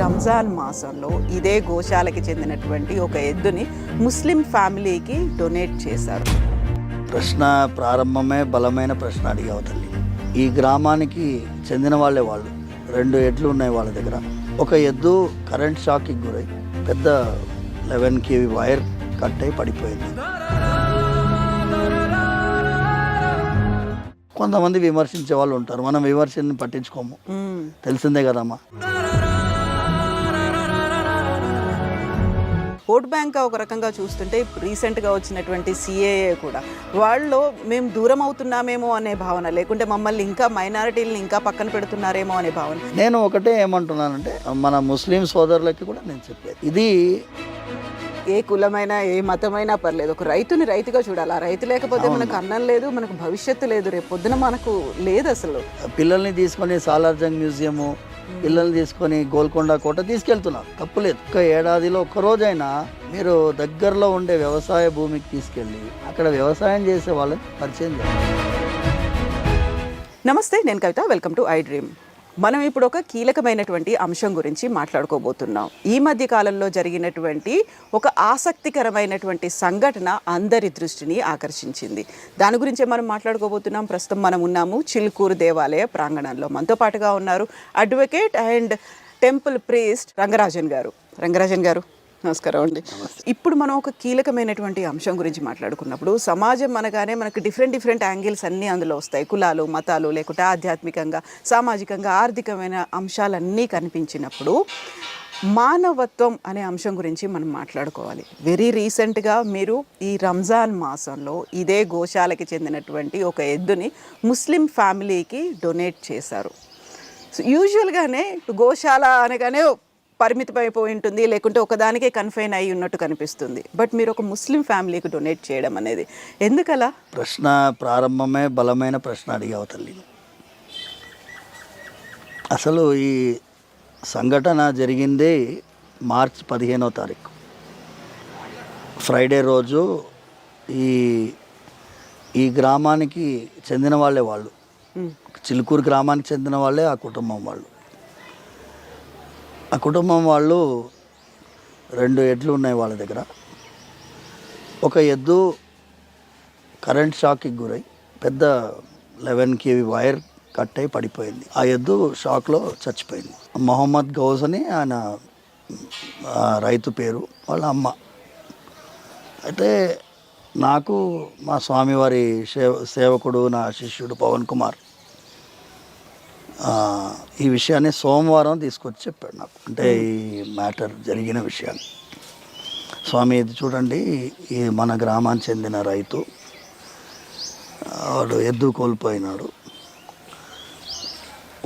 రంజాన్ మాసంలో ఇదే గోశాలకి చెందినటువంటి ఒక ఎద్దుని ముస్లిం ఫ్యామిలీకి డొనేట్ చేశారు. ప్రశ్న ప్రారంభమే బలమైన ప్రశ్న అడిగావు తల్లి. ఈ గ్రామానికి చెందిన వాళ్ళే వాళ్ళు. రెండు ఎడ్లు ఉన్నాయి వాళ్ళ దగ్గర. ఒక ఎద్దు కరెంట్ షాక్కి గురై పెద్ద లెవెన్ కేవీ వైర్ కట్ అయి పడిపోయింది. కొంతమంది విమర్శించే వాళ్ళు ఉంటారు. మనం విమర్శని పట్టించుకోము. తెలిసిందే కదమ్మా. ఓట్ బ్యాంక్ ఒక రకంగా చూస్తుంటే రీసెంట్గా వచ్చినటువంటి సిఏఏ కూడా వాళ్ళు మేము దూరం అవుతున్నామేమో అనే భావన లేకుంటే మమ్మల్ని ఇంకా మైనారిటీలను ఇంకా పక్కన పెడుతున్నారేమో అనే భావన. నేను ఒకటే ఏమంటున్నానంటే మన ముస్లిం సోదరులకి కూడా నేను చెప్పేది. ఇది ఏ కులమైనా ఏ మతమైనా పర్లేదు. ఒక రైతుని రైతుగా చూడాలి. ఆ రైతు లేకపోతే మనకు అన్నం లేదు మనకు భవిష్యత్తు లేదు. రేపు పొద్దున మనకు లేదు అసలు. పిల్లల్ని తీసుకొని సాలార్జంగ్ మ్యూజియము పిల్లల్ని తీసుకొని గోల్కొండ కోట తీసుకెళ్తున్నారు. తప్పులేదు ఒక ఏడాదిలో ఒక్క రోజైనా మీరు దగ్గరలో ఉండే వ్యవసాయ భూమికి తీసుకెళ్ళి అక్కడ వ్యవసాయం చేసే వాళ్ళని పరిచయం చేయాలి నమస్తే నేను Kavitha. Welcome to I Dream. మనం ఇప్పుడు ఒక కీలకమైనటువంటి అంశం గురించి మాట్లాడుకోబోతున్నాం. ఈ మధ్య కాలంలో జరిగినటువంటి ఒక ఆసక్తికరమైనటువంటి సంఘటన అందరి దృష్టిని ఆకర్షించింది. దాని గురించే మనం మాట్లాడుకోబోతున్నాం. ప్రస్తుతం మనం ఉన్నాము చిలుకూరు దేవాలయ ప్రాంగణంలో. మనతో పాటుగా ఉన్నారు advocate and temple priest Rangarajan garu. Rangarajan garu నమస్కారం అండి. ఇప్పుడు మనం ఒక కీలకమైనటువంటి అంశం గురించి మాట్లాడుకున్నప్పుడు సమాజం అనగానే మనకు డిఫరెంట్ డిఫరెంట్ యాంగిల్స్ అన్నీ అందులో వస్తాయి. కులాలు మతాలు లేకుంటే ఆధ్యాత్మికంగా సామాజికంగా ఆర్థికమైన అంశాలన్నీ కనిపించినప్పుడు మానవత్వం అనే అంశం గురించి మనం మాట్లాడుకోవాలి. వెరీ రీసెంట్గా మీరు ఈ రంజాన్ మాసంలో ఇదే గోశాలకి చెందినటువంటి ఒక ఎద్దుని ముస్లిం ఫ్యామిలీకి డొనేట్ చేశారు. సో యూజువల్గానే గోశాల అనగానే పరిమితమైపోయి ఉంటుంది లేకుంటే ఒకదానికే కన్ఫైన్ అయి ఉన్నట్టు కనిపిస్తుంది. బట్ మీరు ఒక ముస్లిం ఫ్యామిలీకి డొనేట్ చేయడం అనేది ఎందుకలా? ప్రశ్న ప్రారంభమే బలమైన ప్రశ్న అడిగావు తల్లి. అసలు ఈ సంఘటన జరిగింది మార్చ్ పదిహేనో తారీఖు. ఫ్రైడే రోజు ఈ ఈ గ్రామానికి చెందిన వాళ్ళే వాళ్ళు. చిలుకూరు గ్రామానికి చెందిన వాళ్ళే ఆ కుటుంబం వాళ్ళు. ఆ కుటుంబం వాళ్ళు రెండు ఎడ్లు ఉన్నాయి వాళ్ళ దగ్గర. ఒక ఎద్దు కరెంట్ షాక్కి గురై పెద్ద లెవెన్ కేవీ వైర్ కట్ అయి పడిపోయింది. ఆ ఎద్దు షాక్లో చచ్చిపోయింది. మొహమ్మద్ గౌస్ అని ఆయన రైతు పేరు వాళ్ళ అమ్మ. అయితే నాకు మా స్వామివారి సేవ సేవకుడు నా శిష్యుడు పవన్ కుమార్ ఈ విషయాన్ని సోమవారం తీసుకొచ్చి చెప్పాడు నాకు. అంటే ఈ మ్యాటర్ జరిగిన విషయాన్ని స్వామి ఇది చూడండి ఈ మన గ్రామానికి చెందిన రైతు వాడు ఎద్దు కోల్పోయినాడు.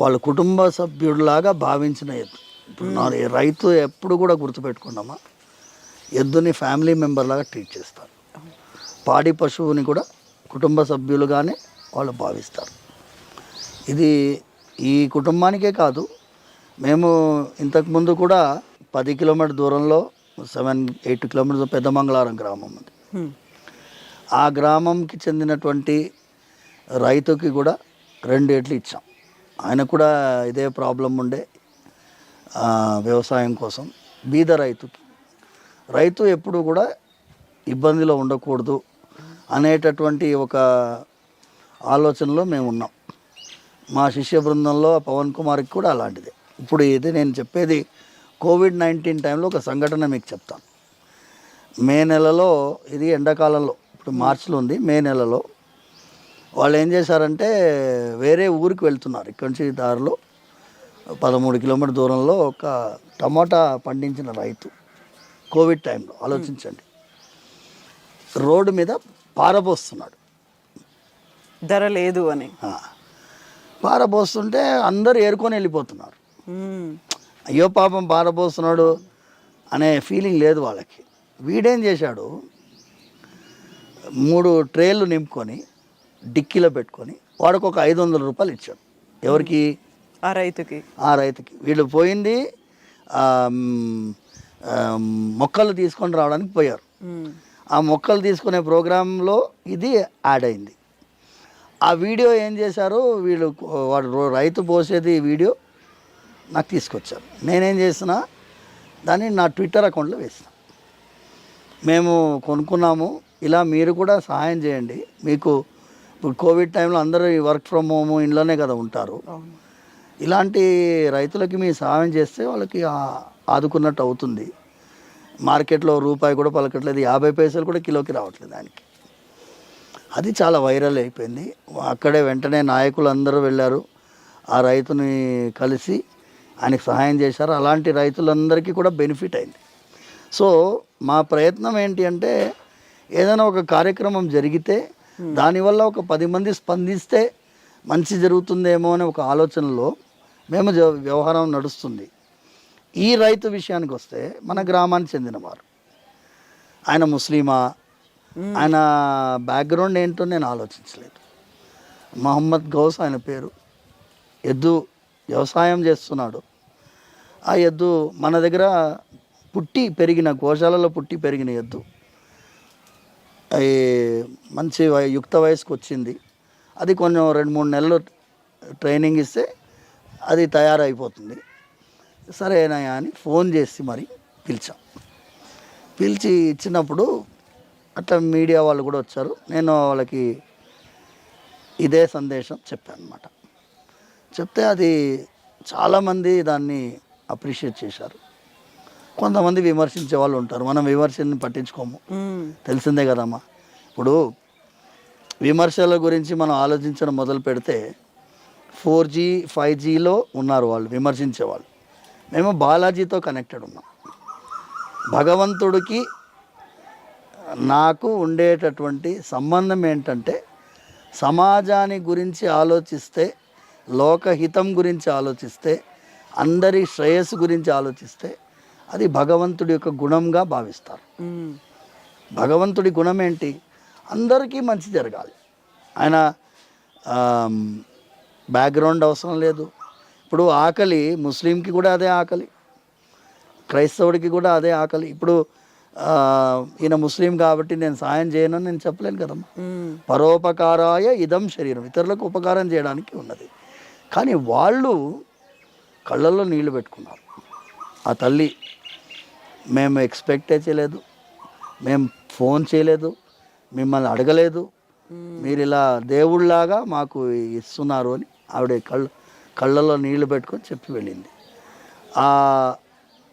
వాళ్ళ కుటుంబ సభ్యుడిలాగా భావించిన ఎద్దు. ఇప్పుడు నా ఈ రైతు ఎప్పుడు కూడా గుర్తుపెట్టుకున్నామా ఎద్దుని ఫ్యామిలీ మెంబర్ లాగా ట్రీట్ చేస్తారు. పాడి పశువుని కూడా కుటుంబ సభ్యులుగానే వాళ్ళు భావిస్తారు. ఇది ఈ కుటుంబానికే కాదు మేము ఇంతకుముందు కూడా పది కిలోమీటర్ దూరంలో సెవెన్ ఎయిట్ కిలోమీటర్స్ పెద్దమంగళారం గ్రామం ఉంది ఆ గ్రామంకి చెందినటువంటి రైతుకి కూడా రెండు ఎడ్లు ఇచ్చాం. ఆయన కూడా ఇదే ప్రాబ్లం ఉండే వ్యవసాయం కోసం బీద రైతుకి. రైతు ఎప్పుడు కూడా ఇబ్బందిలో ఉండకూడదు అనేటటువంటి ఒక ఆలోచనలో మేము ఉన్నాం. మా శిష్య బృందంలో పవన్ కుమార్కి కూడా అలాంటిదే. ఇప్పుడు ఇది నేను చెప్పేది కోవిడ్ నైన్టీన్ టైంలో ఒక సంఘటన మీకు చెప్తాను. మే నెలలో ఇది ఎండాకాలంలో ఇప్పుడు మార్చిలో ఉంది మే నెలలో వాళ్ళు ఏం చేశారంటే వేరే ఊరికి వెళ్తున్నారు. ఇక్కడి నుంచి దారిలో పదమూడు కిలోమీటర్ దూరంలో ఒక టమాటా పండించిన రైతు. కోవిడ్ టైంలో ఆలోచించండి. రోడ్డు మీద పారబోస్తున్నాడు. ధర లేదు అని. పారబోస్తుంటే అందరూ ఏరుకొని వెళ్ళిపోతున్నారు. అయ్యో పాపం పారబోస్తున్నాడు అనే ఫీలింగ్ లేదు వాళ్ళకి. వీడేం చేశాడు? మూడు ట్రేలు నింపుకొని డిక్కీలో పెట్టుకొని వాడికి ఒక ఐదు వందల రూపాయలు ఇచ్చాడు. ఎవరికి? ఆ రైతుకి. ఆ రైతుకి. వీళ్ళు పోయింది మొక్కలు తీసుకొని రావడానికి పోయారు. ఆ మొక్కలు తీసుకునే ప్రోగ్రాంలో ఇది యాడ్ అయింది. ఆ వీడియో ఏం చేశారు వీళ్ళు వాడు రైతు పోసేది వీడియో నాకు తీసుకొచ్చారు. నేనేం చేసిన దాన్ని నా ట్విట్టర్ అకౌంట్లో వేసిన. మేము కొనుక్కున్నాము. ఇలా మీరు కూడా సహాయం చేయండి. మీకు ఇప్పుడు కోవిడ్ టైంలో అందరూ వర్క్ ఫ్రమ్ హోమ్ ఇంట్లోనే కదా ఉంటారు. ఇలాంటి రైతులకి మీ సహాయం చేస్తే వాళ్ళకి ఆదుకున్నట్టు అవుతుంది. మార్కెట్లో రూపాయి కూడా పలకట్లేదు. యాభై పైసలు కూడా కిలోకి రావట్లేదు దానికి. అది చాలా వైరల్ అయిపోయింది. అక్కడే వెంటనే నాయకులు అందరూ వెళ్ళారు. ఆ రైతుని కలిసి ఆయనకు సహాయం చేశారు. అలాంటి రైతులందరికీ కూడా బెనిఫిట్ అయింది. సో మా ప్రయత్నం ఏంటి అంటే ఏదైనా ఒక కార్యక్రమం జరిగితే దానివల్ల ఒక పది మంది స్పందిస్తే మంచి జరుగుతుందేమో అనే ఒక ఆలోచనలో మేము వ్యవహారం నడుస్తుంది. ఈ రైతు విషయానికి వస్తే మన గ్రామానికి చెందినవారు. ఆయన ముస్లిమా? ఆయన బ్యాక్గ్రౌండ్ ఏంటో నేను ఆలోచించలేదు. మహమ్మద్ గౌస్ ఆయన పేరు. ఎద్దు వ్యవసాయం చేస్తున్నాడు. ఆ ఎద్దు మన దగ్గర పుట్టి పెరిగిన గోశాలలో పుట్టి పెరిగిన ఎద్దు. అవి మంచి వయ- యుక్త వయసుకు వచ్చింది. అది కొంచెం రెండు మూడు నెలలు ట్రైనింగ్ ఇస్తే అది తయారైపోతుంది. సరేనా అని ఫోన్ చేసి మరి పిలిచాం. పిలిచి ఇచ్చినప్పుడు అట్లా మీడియా వాళ్ళు కూడా వచ్చారు. నేను వాళ్ళకి ఇదే సందేశం చెప్పాను అనమాట చెప్తే అది చాలామంది దాన్ని అప్రిషియేట్ చేశారు. కొంతమంది విమర్శించే వాళ్ళు ఉంటారు. మనం విమర్శని పట్టించుకోము. తెలిసిందే కదమ్మా. ఇప్పుడు విమర్శల గురించి మనం ఆలోచించడం మొదలు పెడితే ఫోర్ జీ ఫైవ్ జీలో ఉన్నారు వాళ్ళు విమర్శించే వాళ్ళు. మేము బాలాజీతో కనెక్టెడ్ ఉన్నాం. భగవంతుడికి నాకు ఉండేటటువంటి సంబంధం ఏంటంటే సమాజాన్ని గురించి ఆలోచిస్తే లోకహితం గురించి ఆలోచిస్తే అందరి శ్రేయస్సు గురించి ఆలోచిస్తే అది భగవంతుడి యొక్క గుణంగా భావిస్తారు. భగవంతుడి గుణం ఏంటి? అందరికీ మంచి జరగాలి. ఆయన బ్యాక్గ్రౌండ్ అవసరం లేదు. ఇప్పుడు ఆకలి ముస్లింకి కూడా అదే ఆకలి. క్రైస్తవుడికి కూడా అదే ఆకలి. ఇప్పుడు ఈయన ముస్లిం కాబట్టి నేను సాయం చేయనని నేను చెప్పలేను కదమ్మా. మ్మ్. పరోపకారాయ ఇదం శరీరం. ఇతరులకు ఉపకారం చేయడానికి ఉన్నది. కానీ వాళ్ళు కళ్ళల్లో నీళ్ళు పెట్టుకున్నారు. ఆ తల్లి మేము ఎక్స్పెక్టే చేయలేదు. మేము ఫోన్ చేయలేదు. మిమ్మల్ని అడగలేదు. మీరు ఇలా దేవుళ్ళలాగా మాకు ఇస్తున్నారు అని ఆవిడ కళ్ళ కళ్ళల్లో నీళ్ళు పెట్టుకొని చెప్పి వెళ్ళింది. ఆ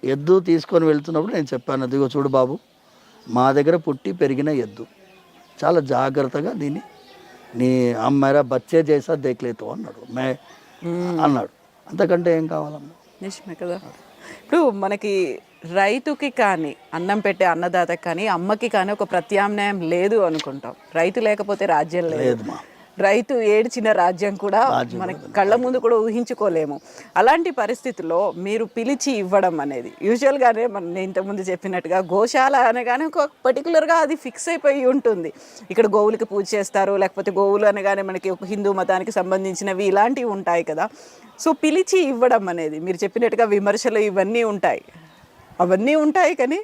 ఎద్దు తీసుకొని వెళ్తున్నప్పుడు నేను చెప్పాను అదిగో చూడు బాబు మా దగ్గర పుట్టి పెరిగిన ఎద్దు. చాలా జాగ్రత్తగా దీన్ని నీ అమ్మాయిరా బచ్చే చేసా దేక్లేతో అన్నాడు. మే అన్నాడు. అంతకంటే ఏం కావాలమ్మా? నిజమే కదా. ఇప్పుడు మనకి రైతుకి కానీ అన్నం పెట్టే అన్నదాతకి కానీ అమ్మకి కానీ ఒక ప్రత్యామ్నాయం లేదు అనుకుంటాం. రైతు లేకపోతే రాజ్యం లేదు. రైతు ఏడ్చిన రాజ్యం కూడా మనకి కళ్ళ ముందు కూడా ఊహించుకోలేము. అలాంటి పరిస్థితుల్లో మీరు పిలిచి ఇవ్వడం అనేది యూజువల్గానే మన నేను ఇంతకుముందు చెప్పినట్టుగా గోశాల అనగానే ఒక పర్టికులర్గా అది ఫిక్స్ అయిపోయి ఉంటుంది. ఇక్కడ గోవులకి పూజ చేస్తారు లేకపోతే గోవులు అనగానే మనకి ఒక హిందూ మతానికి సంబంధించినవి ఇలాంటివి ఉంటాయి కదా. సో పిలిచి ఇవ్వడం అనేది మీరు చెప్పినట్టుగా విమర్శలు ఇవన్నీ ఉంటాయి. అవన్నీ ఉంటాయి కానీ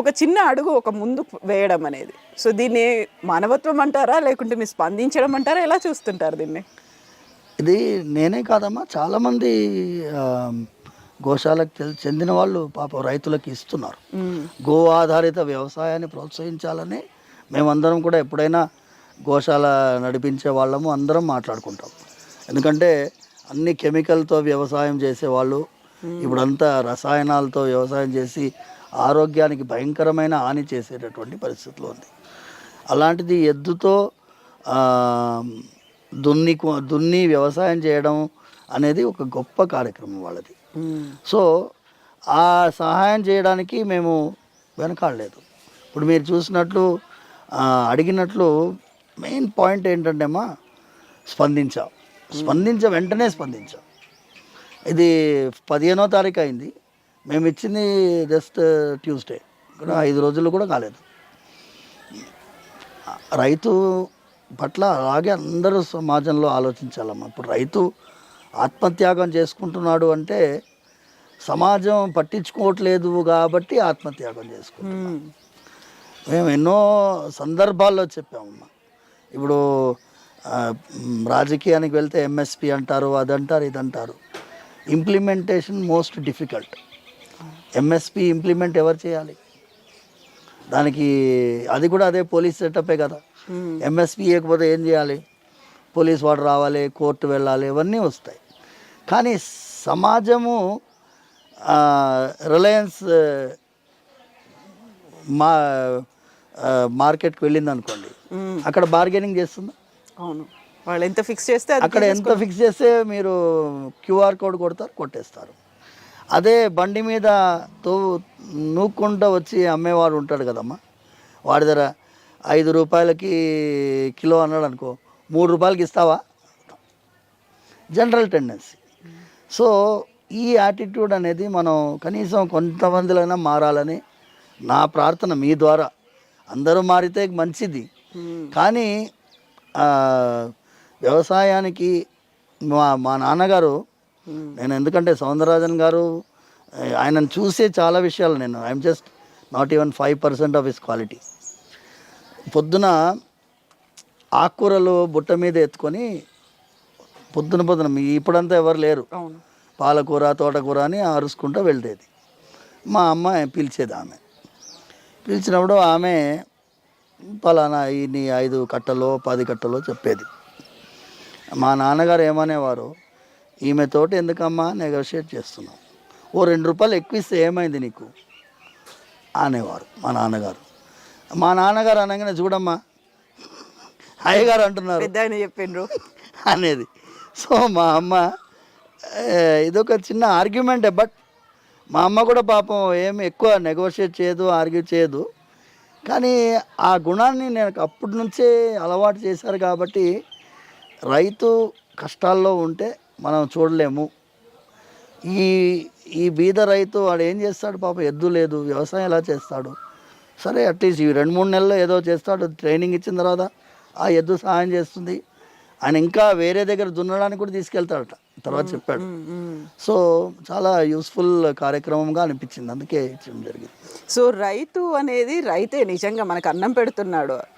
ఒక చిన్న అడుగు ఒక ముందు వేయడం అనేది. సో దీన్ని మానవత్వం అంటారా? లేకుంటే మీరు స్పందించడం అంటారా? ఎలా చూస్తుంటారు దీన్ని? ఇది నేనే కాదమ్మా. చాలామంది గోశాలకు చెందిన వాళ్ళు పాపం రైతులకు ఇస్తున్నారు. గో ఆధారిత వ్యవసాయాన్ని ప్రోత్సహించాలని మేమందరం కూడా ఎప్పుడైనా గోశాల నడిపించే వాళ్ళము అందరం మాట్లాడుకుంటాం. ఎందుకంటే అన్ని కెమికల్తో వ్యవసాయం చేసేవాళ్ళు. ఇప్పుడంతా రసాయనాలతో వ్యవసాయం చేసి ఆరోగ్యానికి భయంకరమైన హాని చేసేటటువంటి పరిస్థితిలో ఉంది. అలాంటిది ఎద్దుతో దున్ని కొ- దున్ని వ్యవసాయం చేయడం అనేది ఒక గొప్ప కార్యక్రమం వాళ్ళది. సో ఆ సహాయం చేయడానికి మేము వెనకాడలేదు. ఇప్పుడు మీరు చూసినట్లు అడిగినట్లు మెయిన్ పాయింట్ ఏంటంటే అమ్మా స్పందించాం. స్పందించ వెంటనే స్పందించాం. ఇది పదిహేనో తారీఖు అయింది. మేము ఇచ్చింది జస్ట్ ట్యూస్డే. ఇక్కడ ఐదు రోజులు కూడా కాలేదు. రైతు పట్ల అలాగే అందరూ సమాజంలో ఆలోచించాలమ్మా. ఇప్పుడు రైతు ఆత్మత్యాగం చేసుకుంటున్నాడు అంటే సమాజం పట్టించుకోవట్లేదు కాబట్టి ఆత్మత్యాగం చేసుకుంటున్నాడు మేము ఎన్నో సందర్భాల్లో చెప్పామమ్మా. ఇప్పుడు రాజకీయానికి వెళ్తే ఎంఎస్పి అంటారు అదంటారు ఇదంటారు. Implementation most difficult MSP implement ఎవరు చేయాలి? దానికి అది కూడా అదే పోలీస్ సెటప్పే కదా. ఎంఎస్పి ఇవ్వకపోతే ఏం చేయాలి? పోలీస్ వాడు రావాలి కోర్టు వెళ్ళాలి ఇవన్నీ వస్తాయి. కానీ సమాజము రిలయన్స్ మా మార్కెట్కి వెళ్ళింది అనుకోండి అక్కడ బార్గెనింగ్ చేస్తుందా? అవును. వాళ్ళు ఎంత ఫిక్స్ చేస్తే అక్కడ ఎంత ఫిక్స్ చేస్తే మీరు క్యూఆర్ కోడ్ కొడతారు కొట్టేస్తారు. అదే బండి మీద తో నూక్కుంటూ వచ్చి అమ్మేవాడు ఉంటాడు కదమ్మా. వాడి దగ్గర ఐదు రూపాయలకి కిలో అన్నాడు అనుకో మూడు రూపాయలకి ఇస్తావా? General tendency. సో ఈ యాటిట్యూడ్ అనేది మనం కనీసం కొంతమందిలైనా మారాలని నా ప్రార్థన మీ ద్వారా. అందరూ మారితే మంచిది. కానీ వ్యవసాయానికి మా మా నాన్నగారు నేను ఎందుకంటే సౌందరరాజన్ గారు ఆయనను చూసే చాలా విషయాలు నేను. I'm just not even five percent of his quality పొద్దున ఆకుకూరలు బుట్ట మీద ఎత్తుకొని పొద్దున పొద్దున ఇప్పుడంతా ఎవరు లేరు. పాలకూర తోటకూర అని అరుచుకుంటూ వెళ్తేది. మా అమ్మ పిలిచేది ఆమె. పిలిచినప్పుడు ఆమె పలానా ఇన్ని ఐదు కట్టలో పది కట్టలో చెప్పేది. మా నాన్నగారు ఏమనేవారు? ఈమెతోటి ఎందుకమ్మా నెగోషియేట్ చేస్తున్నావు? ఓ రెండు రూపాయలు ఎక్కువ ఇస్తే ఏమైంది నీకు? అనేవారు మా నాన్నగారు. మా నాన్నగారు అనగానే చూడమ్మా అయ్యగారు అంటున్నారు. ఆయన చెప్పిండ్రు. అనేది. సో మా అమ్మ ఇదొక చిన్న ఆర్గ్యుమెంటే బట్ మా అమ్మ కూడా పాపం ఏమి ఎక్కువ నెగోషియేట్ చేయదు ఆర్గ్యూ చేయదు. కానీ ఆ గుణాన్ని నేను అప్పటి నుంచే అలవాటు చేశారు కాబట్టి రైతు కష్టాల్లో ఉంటే మనం చూడలేము. ఈ ఈ బీద రైతు వాడు ఏం చేస్తాడు పాపం? ఎద్దు లేదు. వ్యవసాయం ఎలా చేస్తాడు? సరే అట్లీస్ట్ ఈ రెండు మూడు నెలలు ఏదో చేస్తాడు. ట్రైనింగ్ ఇచ్చిన తర్వాత ఆ ఎద్దు సహాయం చేస్తుంది. ఆయన ఇంకా వేరే దగ్గర దున్నడానికి కూడా తీసుకెళ్తాడట. తర్వాత చెప్పాడు. సో చాలా యూస్ఫుల్ కార్యక్రమంగా అనిపించింది. అందుకే ఇచ్చడం జరిగింది. సో రైతు అనేది రైతే నిజంగా మనకు అన్నం పెడుతున్నాడు.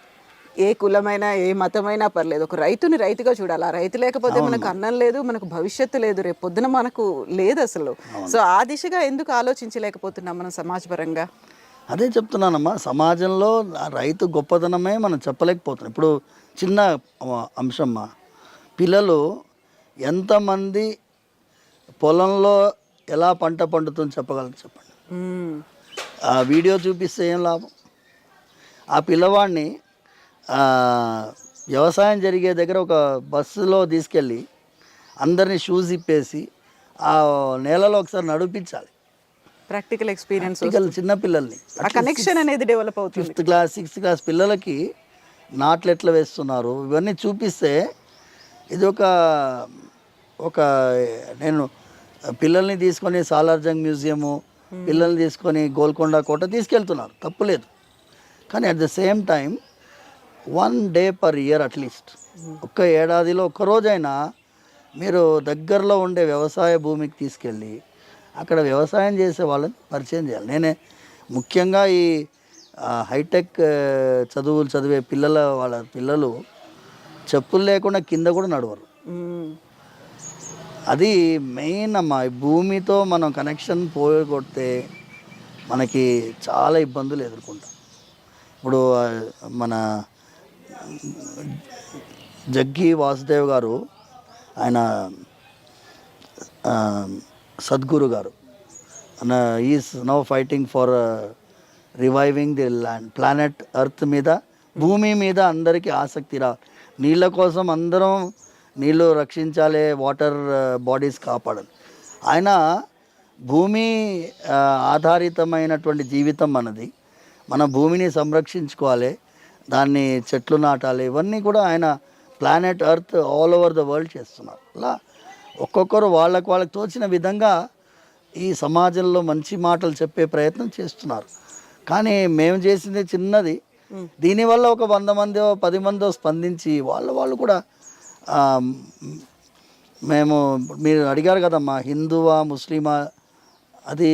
ఏ కులమైనా ఏ మతమైనా పర్లేదు. ఒక రైతుని రైతుగా చూడాలి. ఆ రైతు లేకపోతే మనకు అన్నం లేదు మనకు భవిష్యత్తు లేదు. రేపు పొద్దున మనకు లేదు అసలు. సో ఆ దిశగా ఎందుకు ఆలోచించలేకపోతున్నాం మనం సమాజపరంగా? అదే చెప్తున్నానమ్మా. సమాజంలో రైతు గొప్పతనమే మనం చెప్పలేకపోతున్నాం. ఇప్పుడు చిన్న అంశమ్మా. పిల్లలు ఎంతమంది పొలంలో ఎలా పంట పండుతుందో చెప్పగలరు చెప్పండి. ఆ వీడియో చూపిస్తే ఏం లాభం? ఆ పిల్లవాడిని వ్యవసాయం జరిగే దగ్గర ఒక బస్సులో తీసుకెళ్ళి అందరినీ షూస్ ఇప్పేసి ఆ నేలలో ఒకసారి నడిపించాలి. ప్రాక్టికల్ ఎక్స్పీరియన్స్ చిన్న పిల్లల్ని. కనెక్షన్ అనేది డెవలప్ అవుతుంది. ఫిఫ్త్ క్లాస్ సిక్స్త్ క్లాస్ పిల్లలకి నాట్లు ఎట్లా వేస్తున్నారు? ఇవన్నీ చూపిస్తే ఇది ఒక ఒక నేను పిల్లల్ని తీసుకొని సాలార్జంగ్ మ్యూజియము పిల్లల్ని తీసుకొని గోల్కొండ కోట తీసుకెళ్తున్నారు. తప్పులేదు కానీ at the same time one day per year at least. ఒక్క ఏడాదిలో ఒక్క రోజైనా మీరు దగ్గరలో ఉండే వ్యవసాయ భూమికి తీసుకెళ్ళి అక్కడ వ్యవసాయం చేసే వాళ్ళని పరిచయం చేయాలి. నేనే ముఖ్యంగా ఈ హైటెక్ చదువులు చదివే పిల్లల వాళ్ళ పిల్లలు చెప్పులు లేకుండా కింద కూడా నడవరు. అది మెయిన్ అమ్మా. ఈ భూమితో మనం కనెక్షన్ పోగొడితే మనకి చాలా ఇబ్బందులు ఎదుర్కొంటాం. ఇప్పుడు మన జగ్గి వాసుదేవ్ గారు ఆయన Sadhguru garu. Is now fighting for reviving the land planet Earth మీద భూమి మీద అందరికీ ఆసక్తి రా. నీళ్ళ కోసం అందరం నీళ్ళు రక్షించాలి వాటర్ బాడీస్ కాపాడాలి. ఆయన భూమి uh, ఆధారితమైనటువంటి జీవితం మనది మన భూమిని సంరక్షించుకోవాలి దాన్ని చెట్లు నాటాలి ఇవన్నీ కూడా ఆయన planet Earth all over the world చేస్తున్నారు. అలా ఒక్కొక్కరు వాళ్ళకు వాళ్ళకి తోచిన విధంగా ఈ సమాజంలో మంచి మాటలు చెప్పే ప్రయత్నం చేస్తున్నారు. కానీ మేము చేసింది చిన్నది. దీనివల్ల ఒక వంద మందో పది మందో స్పందించి వాళ్ళ వాళ్ళు కూడా మేము మీరు అడిగారు కదమ్మా హిందువా ముస్లిమా అది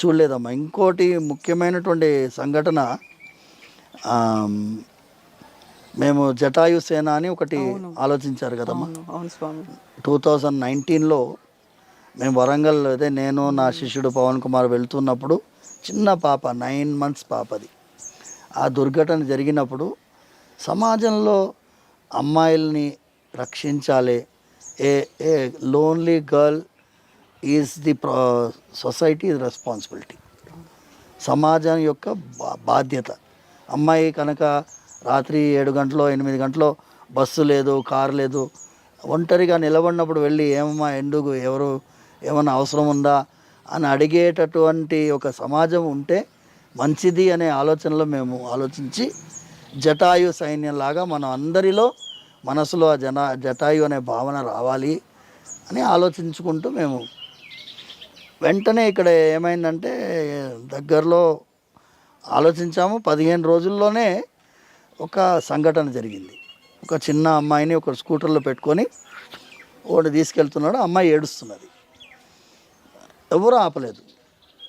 చూడలేదమ్మా. ఇంకోటి ముఖ్యమైనటువంటి సంఘటన మేము జటాయు సేన అని ఒకటి ఆలోచించారు కదమ్మా. అవును. అవును స్వామి. టూ థౌజండ్ నైన్టీన్లో మేము వరంగల్ అదే నేను నా శిష్యుడు పవన్ కుమార్ వెళ్తున్నప్పుడు చిన్న పాప నైన్ మంత్స్ పాపది. ఆ దుర్ఘటన జరిగినప్పుడు సమాజంలో అమ్మాయిల్ని రక్షించాలి. A a lonely girl is the society responsibility సమాజం యొక్క బా- బాధ్యత. అమ్మాయి కనుక రాత్రి ఏడు గంటలో ఎనిమిది గంటలో బస్సు లేదు కారు లేదు ఒంటరిగా నిలబడినప్పుడు వెళ్ళి ఏమమ్మా ఎందుకు ఎవరు ఏమన్నా అవసరం ఉందా అని అడిగేటటువంటి ఒక సమాజం ఉంటే మంచిది అనే ఆలోచనలో మేము ఆలోచించి జటాయు సైన్యంలాగా మనం అందరిలో మనసులో ఆ జన జటాయు అనే భావన రావాలి అని ఆలోచించుకుంటూ మేము వెంటనే ఇక్కడ ఏమైందంటే దగ్గరలో ఆలోచించాము. పదిహేను రోజుల్లోనే ఒక సంఘటన జరిగింది. ఒక చిన్న అమ్మాయిని ఒక స్కూటర్లో పెట్టుకొని ఒకటి తీసుకెళ్తున్నాడు. అమ్మాయి ఏడుస్తున్నది. ఎవరు ఆపలేదు.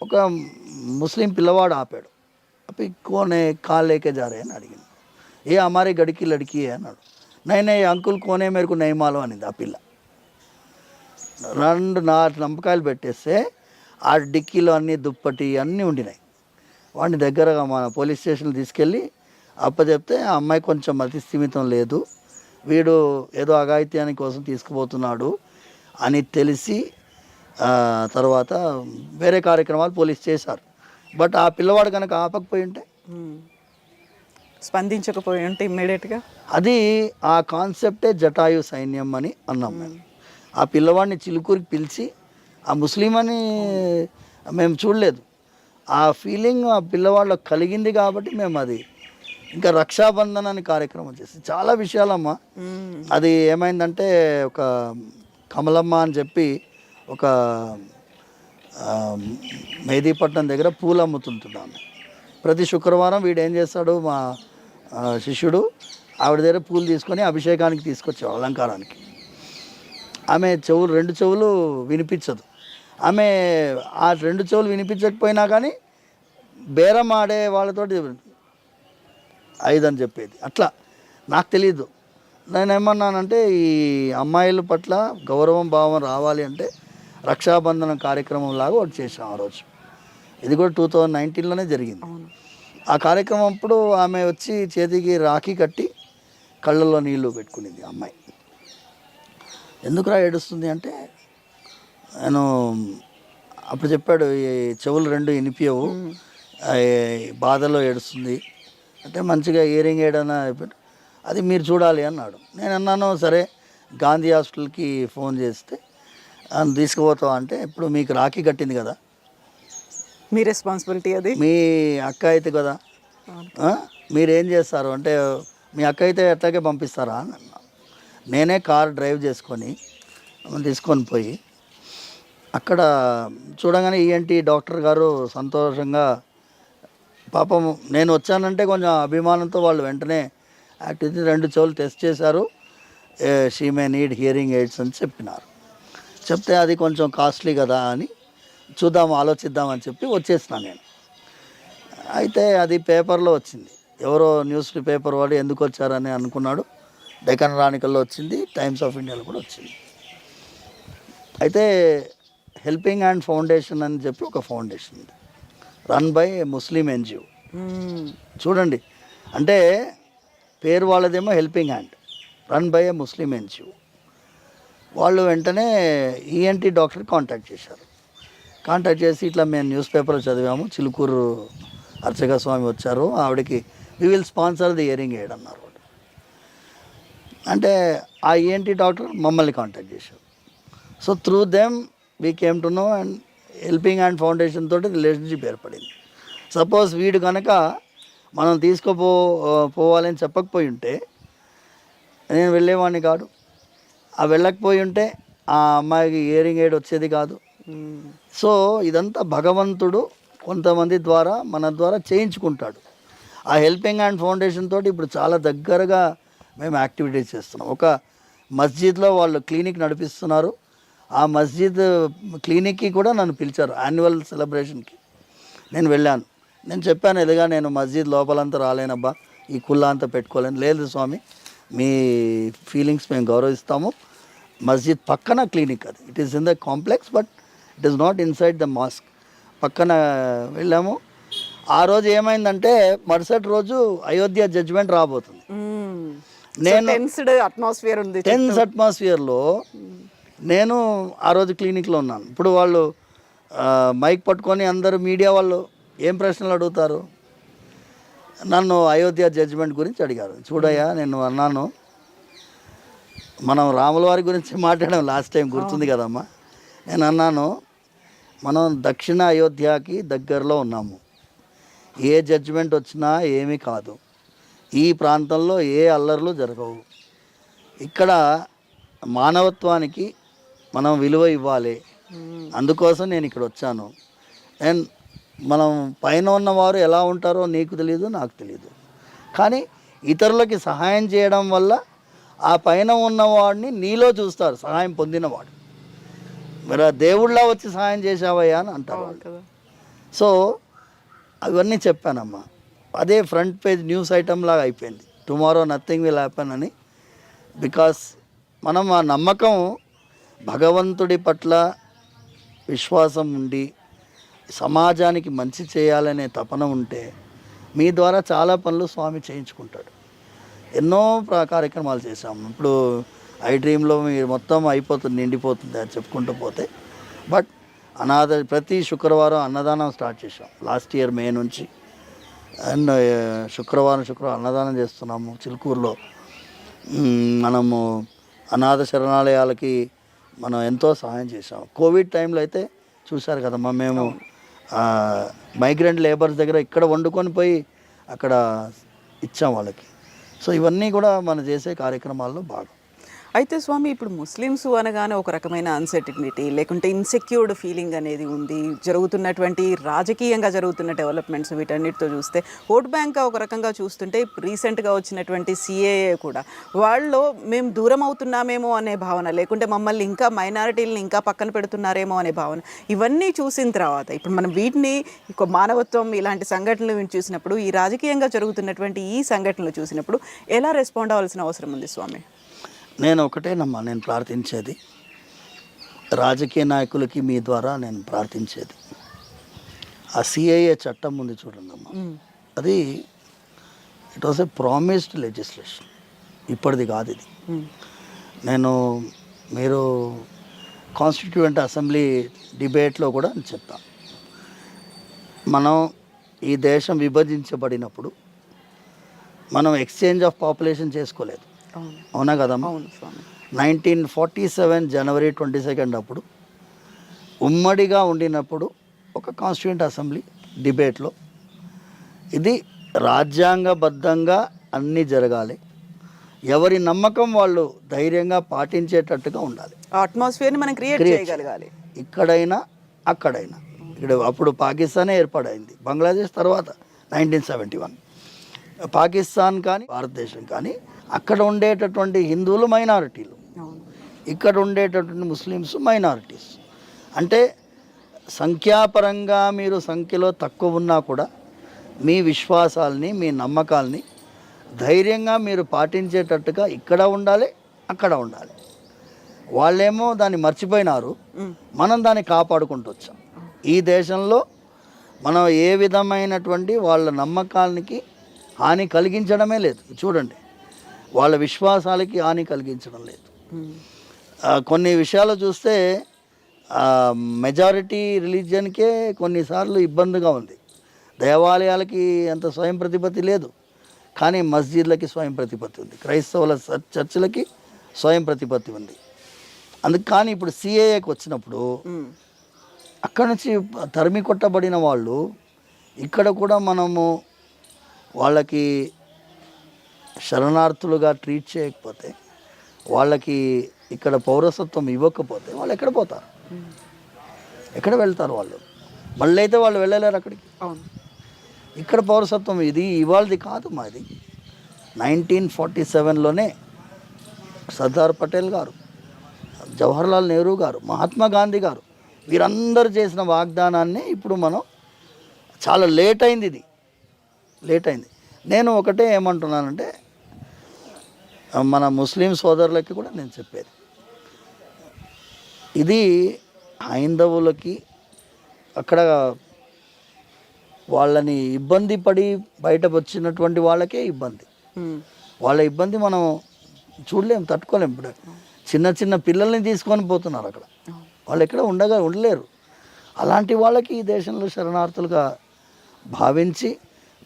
ఒక ముస్లిం పిల్లవాడు ఆపాడు. అప్పుడు కోనే కాల్ జారే అని అడిగింది. ఏ అమారే గడికి లడికి అన్నాడు. నైనే అంకుల్ కోనే మేరకు నయమాలు అనింది ఆ పిల్ల. రెండు నా నంపకాయలు పెట్టేస్తే ఆ డిక్కీలో అన్ని దుప్పటి అన్నీ ఉండినాయి. వాడిని దగ్గరగా మన పోలీస్ స్టేషన్కి తీసుకెళ్ళి అప్పచెప్తే ఆ అమ్మాయి కొంచెం అతి స్థిమితం లేదు. వీడు ఏదో అఘాయిత్యాని కోసం తీసుకుపోతున్నాడు అని తెలిసి తర్వాత వేరే కార్యక్రమాలు పోలీస్ చేశారు. బట్ ఆ పిల్లవాడు కనుక ఆపకపోయి ఉంటే. స్పందించకపోయి ఉంటే ఇమ్మీడియట్గా? అది ఆ కాన్సెప్టే జటాయు సైన్యం అని అన్నాం మేము. ఆ పిల్లవాడిని చిలుకూరికి పిలిచి ఆ ముస్లిం అని మేము చూడలేదు. ఆ ఫీలింగ్ ఆ పిల్లవాళ్ళకి కలిగింది కాబట్టి మేము అది. ఇంకా రక్షాబంధన్ అని కార్యక్రమం చేసి చాలా విషయాలమ్మా. అది ఏమైందంటే ఒక కమలమ్మ అని చెప్పి ఒక మెహదీపట్నం దగ్గర పూలు అమ్ముతుంటున్నాను ప్రతి శుక్రవారం వీడు ఏం చేస్తాడు మా శిష్యుడు ఆవిడ దగ్గర పూలు తీసుకొని అభిషేకానికి తీసుకొచ్చేవాడు అలంకారానికి. ఆమె చెవులు రెండు చెవులు వినిపించదు. ఆమె ఆ రెండు చెవులు వినిపించకపోయినా కానీ బేరం ఆడే వాళ్ళతోటి ఐదు అని చెప్పేది. అట్లా. నాకు తెలియదు నేను ఏమన్నానంటే ఈ అమ్మాయిల పట్ల గౌరవం భావం రావాలి అంటే రక్షాబంధనం కార్యక్రమం లాగా ఒకటి చేసాం ఆ రోజు. ఇది కూడా టూ థౌజండ్ నైన్టీన్లోనే జరిగింది. ఆ కార్యక్రమం అప్పుడు ఆమె వచ్చి చేతికి రాఖీ కట్టి కళ్ళల్లో నీళ్ళు పెట్టుకునింది అమ్మాయి. ఎందుకురా ఏడుస్తుంది అంటే నేను అప్పుడు చెప్పాడు ఈ చెవులు రెండు వినిపించవు బాధలో ఏడుస్తుంది. అంటే మంచిగా ఇయరింగ్ ఏడన్నా చెప్పాడు. అది మీరు చూడాలి అన్నాడు. నేను అన్నాను సరే గాంధీ హాస్పిటల్కి ఫోన్ చేస్తే "ఆ, తీసుకుపోతావా అంటే ఇప్పుడు మీకు రాఖీ కట్టింది కదా. మీ రెస్పాన్సిబిలిటీ అది? మీ అక్క అయితే కదా? మీరేం చేస్తారు? అంటే మీ అక్క అయితే ఎట్లాగే పంపిస్తారా? అని అన్నా నేనే కార్ డ్రైవ్ చేసుకొని తీసుకొని పోయి అక్కడ చూడగానే ఈఎన్టీ డాక్టర్ గారు సంతోషంగా పాపం నేను వచ్చానంటే కొంచెం అభిమానంతో వాళ్ళు వెంటనే యాక్టివిటీ రెండు చెవులు టెస్ట్ చేశారు. She may need hearing aids అని చెప్పినారు. చెప్తే అది కొంచెం కాస్ట్లీ కదా అని చూద్దాం ఆలోచిద్దామని చెప్పి వచ్చేసిన నేను. అయితే అది పేపర్లో వచ్చింది. ఎవరో న్యూస్ పేపర్ వాడు ఎందుకు వచ్చారని అనుకున్నాడు. డెకన్ రాణికల్లో వచ్చింది టైమ్స్ ఆఫ్ ఇండియాలో కూడా వచ్చింది. అయితే హెల్పింగ్ హ్యాండ్ ఫౌండేషన్ అని చెప్పి ఒక ఫౌండేషన్ ఉంది. Run by Muslim NGO. చూడండి. అంటే పేరు వాళ్ళదేమో helping hand. Run by a Muslim NGO. వాళ్ళు వెంటనే ఈఎన్టీ డాక్టర్ కాంటాక్ట్ చేశారు. కాంటాక్ట్ చేసి ఇట్లా మేము న్యూస్ పేపర్లో చదివాము. చిలుకూరు అర్చక స్వామి వచ్చారు. ఆవిడకి we will sponsor the hearing aid అన్నారు అంటే ఆ ఈఎన్టీ డాక్టర్ మమ్మల్ని కాంటాక్ట్ చేశారు. So through them we came to know and helping hand foundation తోటి రిలేషన్షిప్ ఏర్పడింది. సపోజ్ వీడు కనుక మనం తీసుకోపో పోవాలని చెప్పకపోయి ఉంటే నేను వెళ్ళేవాడిని కాదు. ఆ వెళ్ళకపోయి ఉంటే ఆ అమ్మాయికి ఇయరింగ్ ఎయిడ్ వచ్చేది కాదు. సో ఇదంతా భగవంతుడు కొంతమంది ద్వారా మన ద్వారా చేయించుకుంటాడు. ఆ హెల్పింగ్ హ్యాండ్ ఫౌండేషన్ తోటి ఇప్పుడు చాలా దగ్గరగా మేము యాక్టివిటీస్ చేస్తున్నాం. ఒక మస్జిద్లో వాళ్ళు క్లినిక్ నడిపిస్తున్నారు. ఆ మస్జిద్ క్లినిక్కి కూడా నన్ను పిలిచారు యాన్యువల్ సెలబ్రేషన్కి నేను వెళ్ళాను. నేను చెప్పాను ఎదుగా నేను మస్జిద్ లోపలంతా రాలేనబ్బా ఈ కుల్లా అంతా పెట్టుకోలేను. లేదు స్వామి మీ ఫీలింగ్స్ మేము గౌరవిస్తాము. మస్జిద్ పక్కన క్లినిక్ అది. It is in the complex but it is not inside the mosque పక్కన వెళ్ళాము. ఆ రోజు ఏమైందంటే మరుసటి రోజు అయోధ్య జడ్జిమెంట్ రాబోతుంది. నేను టెన్స్డ్ అట్మాస్ఫియర్ ఉంది టెన్స్ అట్మాస్ఫియర్లో నేను ఆ రోజు క్లినిక్లో ఉన్నాను. ఇప్పుడు వాళ్ళు మైక్ పట్టుకొని అందరూ మీడియా వాళ్ళు ఏం ప్రశ్నలు అడుగుతారు? నన్ను అయోధ్య జడ్జిమెంట్ గురించి అడిగారు. చూడయ్యా నేను అన్నాను మనం రాముల వారి గురించి మాట్లాడాం లాస్ట్ టైం గుర్తుంది కదమ్మా? నేను అన్నాను మనం దక్షిణ అయోధ్యకి దగ్గరలో ఉన్నాము. ఏ జడ్జిమెంట్ వచ్చినా ఏమీ కాదు. ఈ ప్రాంతంలో ఏ అల్లర్లు జరగవు. ఇక్కడ మానవత్వానికి మనం విలువ ఇవ్వాలి. అందుకోసం నేను ఇక్కడ వచ్చాను. అండ్ మనం పైన ఉన్నవారు ఎలా ఉంటారో నీకు తెలియదు నాకు తెలియదు కానీ ఇతరులకి సహాయం చేయడం వల్ల ఆ పైన ఉన్నవాడిని నీలో చూస్తారు సహాయం పొందినవాడు. మరి ఆ దేవుళ్ళ వచ్చి సహాయం చేసావయ్యా అని అంటారు సో అవన్నీ చెప్పానమ్మా. అదే ఫ్రంట్ పేజ్ న్యూస్ ఐటమ్ లాగా అయిపోయింది. టుమారో నథింగ్ విల్ హ్యాపెన్ అని. బికాస్ మనం ఆ నమ్మకం భగవంతుడి పట్ల విశ్వాసం ఉండి సమాజానికి మంచి చేయాలనే తపన ఉంటే మీ ద్వారా చాలా పనులు స్వామి చేయించుకుంటాడు. ఎన్నో కార్యక్రమాలు చేసాము ఇప్పుడు ఐ డ్రీమ్లో మీరు మొత్తం అయిపోతుంది నిండిపోతుంది అని చెప్పుకుంటూ పోతే. బట్ అనాథ ప్రతి శుక్రవారం అన్నదానం స్టార్ట్ చేసాం లాస్ట్ ఇయర్ మే నుంచి. అండ్ శుక్రవారం శుక్రవారం అన్నదానం చేస్తున్నాము చిలుకూరులో. మనము అనాథ శరణాలయాలకి మనం ఎంతో సహాయం చేసాం కోవిడ్ టైంలో అయితే చూశారు కదమ్మా మేము మైగ్రెంట్ లేబర్స్ దగ్గర ఇక్కడ వండుకొని పోయి అక్కడ ఇచ్చాం వాళ్ళకి. సో ఇవన్నీ కూడా మనం చేసే కార్యక్రమాల్లో భాగం. అయితే స్వామి ఇప్పుడు ముస్లిమ్స్ అనగానే ఒక రకమైన అన్సర్టినిటీ లేకుంటే ఇన్సెక్యూర్డ్ ఫీలింగ్ అనేది ఉంది. జరుగుతున్నటువంటి రాజకీయంగా జరుగుతున్న డెవలప్మెంట్స్ వీటన్నిటితో చూస్తే ఓట్ బ్యాంక్ ఒక రకంగా చూస్తుంటే రీసెంట్గా వచ్చినటువంటి సిఏఏ కూడా వాళ్ళు మేము దూరం అవుతున్నామేమో అనే భావన లేకుంటే మమ్మల్ని ఇంకా మైనారిటీలను ఇంకా పక్కన పెడుతున్నారేమో అనే భావన ఇవన్నీ చూసిన తర్వాత ఇప్పుడు మనం వీటిని మానవత్వం ఇలాంటి సంఘటనలు చూసినప్పుడు ఈ రాజకీయంగా జరుగుతున్నటువంటి ఈ సంఘటనలు చూసినప్పుడు ఎలా రెస్పాండ్ అవ్వాల్సిన అవసరం ఉంది స్వామి? నేను ఒకటేనమ్మా నేను ప్రార్థించేది. రాజకీయ నాయకులకి మీ ద్వారా నేను ప్రార్థించేది. ఆ సిఐఏ చట్టం ఉంది చూడండమ్మా అది it was a promised legislation ఇప్పటిది కాదు ఇది. నేను మీరు కాన్స్టిట్యూయెంట్ అసెంబ్లీ డిబేట్లో కూడా నేను చెప్తాను మనం ఈ దేశం విభజించబడినప్పుడు మనం ఎక్స్చేంజ్ ఆఫ్ పాపులేషన్ చేసుకోలేదు. అవును. కదమ్మా అవును స్వామి. Nineteen forty seven January twenty second అప్పుడు ఉమ్మడిగా ఉండినప్పుడు ఒక కాన్స్టిట్యూంట్ అసెంబ్లీ డిబేట్లో ఇది రాజ్యాంగబద్ధంగా అన్నీ జరగాలి. ఎవరి నమ్మకం వాళ్ళు ధైర్యంగా పాటించేటట్టుగా ఉండాలి. అట్మాస్ఫియర్ని మనం క్రియేట్ చేయగలగాలి. ఇక్కడైనా అక్కడైనా. ఇక్కడ అప్పుడు పాకిస్తానే ఏర్పడైంది. బంగ్లాదేశ్ తర్వాత నైన్టీన్ సెవెంటీ వన్. పాకిస్తాన్ కానీ భారతదేశం కానీ అక్కడ ఉండేటటువంటి హిందువులు మైనారిటీలు. ఇక్కడ ఉండేటటువంటి ముస్లిమ్స్ మైనారిటీస్. అంటే సంఖ్యాపరంగా మీరు సంఖ్యలో తక్కువ ఉన్నా కూడా మీ విశ్వాసాల్ని మీ నమ్మకాల్ని ధైర్యంగా మీరు పాటించేటట్టుగా ఇక్కడ ఉండాలి అక్కడ ఉండాలి. వాళ్ళేమో దాన్ని మర్చిపోయినారు. మనం దాన్ని కాపాడుకుంటూ వచ్చాం. ఈ దేశంలో మనం ఏ విధమైనటువంటి వాళ్ళ నమ్మకాలకి హాని కలిగించడమే లేదు. చూడండి. వాళ్ళ విశ్వాసాలకి హాని కలిగించడం లేదు. కొన్ని విషయాలు చూస్తే మెజారిటీ రిలీజియన్కే కొన్నిసార్లు ఇబ్బందిగా ఉంది. దేవాలయాలకి అంత స్వయం ప్రతిపత్తి లేదు. కానీ మస్జిద్లకి స్వయం ప్రతిపత్తి ఉంది. క్రైస్తవుల చర్చిలకి స్వయం ప్రతిపత్తి ఉంది. అందుకు కానీ ఇప్పుడు సిఏఏకి వచ్చినప్పుడు అక్కడ నుంచి తరిమి కొట్టబడిన వాళ్ళు ఇక్కడ కూడా మనము వాళ్ళకి శరణార్థులుగా ట్రీట్ చేయకపోతే వాళ్ళకి ఇక్కడ పౌరసత్వం ఇవ్వకపోతే వాళ్ళు ఎక్కడ పోతారు? ఎక్కడ వెళ్తారు వాళ్ళు? మళ్ళీ అయితే వాళ్ళు వెళ్ళలేరు అక్కడికి. అవును. ఇక్కడ పౌరసత్వం ఇది ఇవాళది కాదు మాది. నైన్టీన్ ఫార్టీ సెవెన్లోనే సర్దార్ పటేల్ గారు జవహర్లాల్ నెహ్రూ గారు మహాత్మా గాంధీ గారు వీరందరూ చేసిన వాగ్దానాన్ని ఇప్పుడు మనం చాలా లేట్ అయింది ఇది. లేట్ అయింది. నేను ఒకటే ఏమంటున్నానంటే మన ముస్లిం సోదరులకి కూడా నేను చెప్పేది. ఇది హైందవులకి అక్కడ వాళ్ళని ఇబ్బంది పడి బయటకు వచ్చినటువంటి వాళ్ళకే ఇబ్బంది. వాళ్ళ ఇబ్బంది మనం చూడలేం తట్టుకోలేం ఇప్పుడు. చిన్న చిన్న పిల్లల్ని తీసుకొని పోతున్నారు అక్కడ. వాళ్ళు ఎక్కడ ఉండగా ఉండలేరు. అలాంటి వాళ్ళకి ఈ దేశంలో శరణార్థులుగా భావించి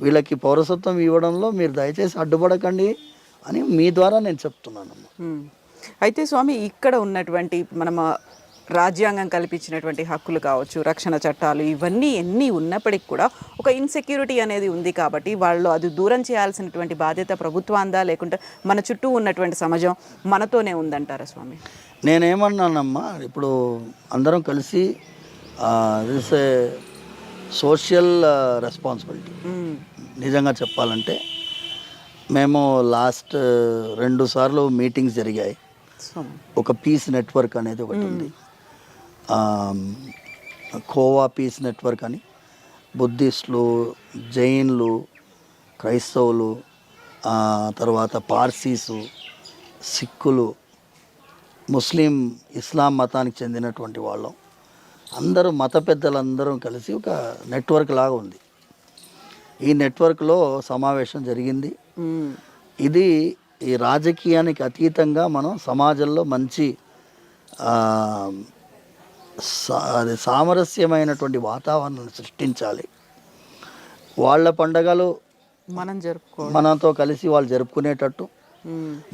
వీళ్ళకి పౌరసత్వం ఇవ్వడంలో మీరు దయచేసి అడ్డుపడకండి. అని మీ ద్వారా నేను చెప్తున్నాను ఉమ్. అయితే స్వామి ఇక్కడ ఉన్నటువంటి మనం రాజ్యాంగం కల్పించినటువంటి హక్కులు కావచ్చు రక్షణ చట్టాలు ఇవన్నీ ఎన్ని ఉన్నప్పటికీ కూడా ఒక ఇన్సెక్యూరిటీ అనేది ఉంది కాబట్టి వాళ్ళు అది దూరం చేయాల్సినటువంటి బాధ్యత ప్రభుత్వాందా లేకుంటే మన చుట్టూ ఉన్నటువంటి సమాజం మనతోనే ఉందంటారా స్వామి? నేనేమన్నానమ్మా ఇప్పుడు అందరం కలిసి దిస్ సోషల్ రెస్పాన్సిబిలిటీ నిజంగా చెప్పాలంటే మేము లాస్ట్ రెండు సార్లు మీటింగ్స్ జరిగాయి. ఒక పీస్ నెట్వర్క్ అనేది ఒకటి ఉంది. కోవా పీస్ నెట్వర్క్ అని. బుద్ధిస్టులు జైన్లు క్రైస్తవులు తర్వాత పార్సీసు సిక్కులు ముస్లిం ఇస్లాం మతానికి చెందినటువంటి వాళ్ళం. అందరూ మత పెద్దలందరం కలిసి ఒక నెట్వర్క్ లాగా ఉంది. ఈ నెట్వర్క్లో సమావేశం జరిగింది. ఇది ఈ రాజకీయానికి అతీతంగా మనం సమాజంలో మంచి అది సామరస్యమైనటువంటి వాతావరణాన్ని సృష్టించాలి. వాళ్ళ పండగలు మనం జరుపుకో మనతో కలిసి వాళ్ళు జరుపుకునేటట్టు.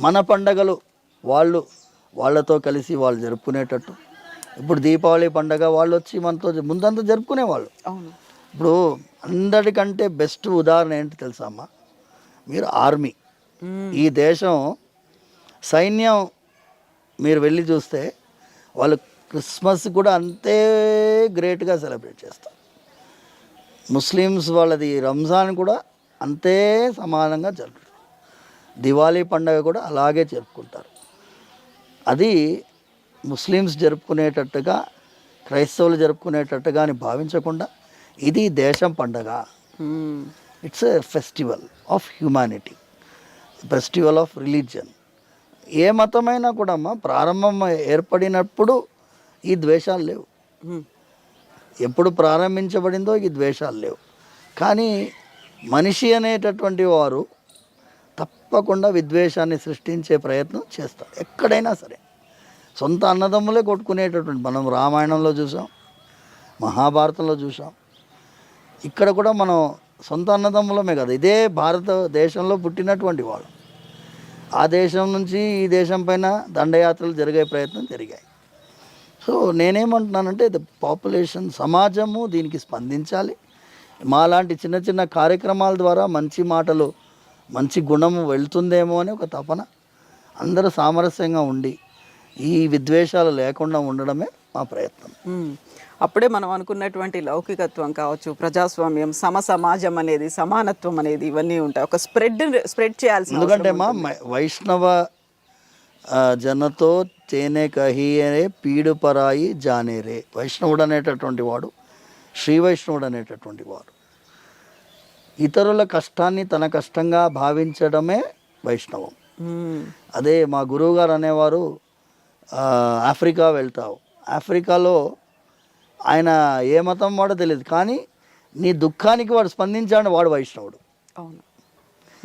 మన పండగలు వాళ్ళు వాళ్ళతో కలిసి వాళ్ళు జరుపుకునేటట్టు. ఇప్పుడు దీపావళి పండగ వాళ్ళు వచ్చి మనతో ముందంతా జరుపుకునేవాళ్ళు. ఇప్పుడు అందరికంటే బెస్ట్ ఉదాహరణ ఏంటి తెలుసా అమ్మా? మీరు ఆర్మీ. ఈ దేశం సైన్యం మీరు వెళ్ళి చూస్తే వాళ్ళు క్రిస్మస్ కూడా అంతే గ్రేట్గా సెలబ్రేట్ చేస్తారు. ముస్లిమ్స్ వాళ్ళది రంజాన్ కూడా అంతే సమానంగా జరుపుతారు దివాళీ పండగ కూడా అలాగే జరుపుకుంటారు. అది ముస్లిమ్స్ జరుపుకునేటట్టుగా క్రైస్తవులు జరుపుకునేటట్టుగా అని భావించకుండా ఇది దేశం పండగ. It's a festival of humanity festival of religion ఏ మతమైనా కూడా అమ్మా ప్రారంభం ఏర్పడినప్పుడు ఈ ద్వేషాలు లేవు. ఉమ్, ఎప్పుడు ప్రారంభించబడిందో ఈ ద్వేషాలు లేవు. కానీ మనిషి అనేటటువంటి వారు తప్పకుండా విద్వేషాన్ని సృష్టించే ప్రయత్నం చేస్తారు ఎక్కడైనా సరే. సొంత అన్నదమ్ములే కొట్టుకునేటటువంటి మనం రామాయణంలో చూసాం మహాభారతంలో చూసాం ఇక్కడ కూడా మనం సొంత అన్నదమ్ములమే కదా. ఇదే భారతదేశంలో పుట్టినటువంటి వాళ్ళు. ఆ దేశం నుంచి ఈ దేశం పైన దండయాత్రలు జరిగే ప్రయత్నం జరిగాయి. సో నేనేమంటున్నానంటే ద పాపులేషన్ సమాజము దీనికి స్పందించాలి. మాలాంటి చిన్న చిన్న కార్యక్రమాల ద్వారా మంచి మాటలు మంచి గుణము వెళ్తుందేమో అని ఒక తపన అందరూ సామరస్యంగా ఉండి ఈ విద్వేషాలు లేకుండా ఉండడమే మా ప్రయత్నం. అప్పుడే మనం అనుకున్నటువంటి లౌకికత్వం కావచ్చు ప్రజాస్వామ్యం సమ సమాజం అనేది సమానత్వం అనేది ఇవన్నీ ఉంటాయి. ఒక స్ప్రెడ్ స్ప్రెడ్ చేయాల్సిన ఎందుకంటే మా వైష్ణవ జనతో తేనె కహియరే పీడు పరాయి జానేరే వైష్ణవుడు అనేటటువంటి వాడు శ్రీ వైష్ణవుడు అనేటటువంటి వాడు. ఇతరుల కష్టాన్ని తన కష్టంగా భావించడమే వైష్ణవం. అదే మా గురువుగారు అనేవారు ఆఫ్రికా వెళ్తావు. ఆఫ్రికాలో ఆయన ఏ మతం వాడో తెలియదు. కానీ నీ దుఃఖానికి వాడు స్పందించాడు వాడు వైష్ణవుడు. అవును.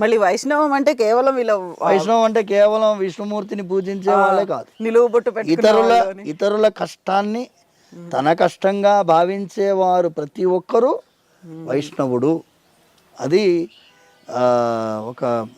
మళ్ళీ వైష్ణవం అంటే కేవలం వీళ్ళ వైష్ణవం అంటే కేవలం విష్ణుమూర్తిని పూజించే వాళ్ళే కాదు. నిలువు బొట్టు పెట్టుకున్న ఇతరుల. ఇతరుల కష్టాన్ని తన కష్టంగా భావించేవారు ప్రతి ఒక్కరూ వైష్ణవుడు. అది ఒక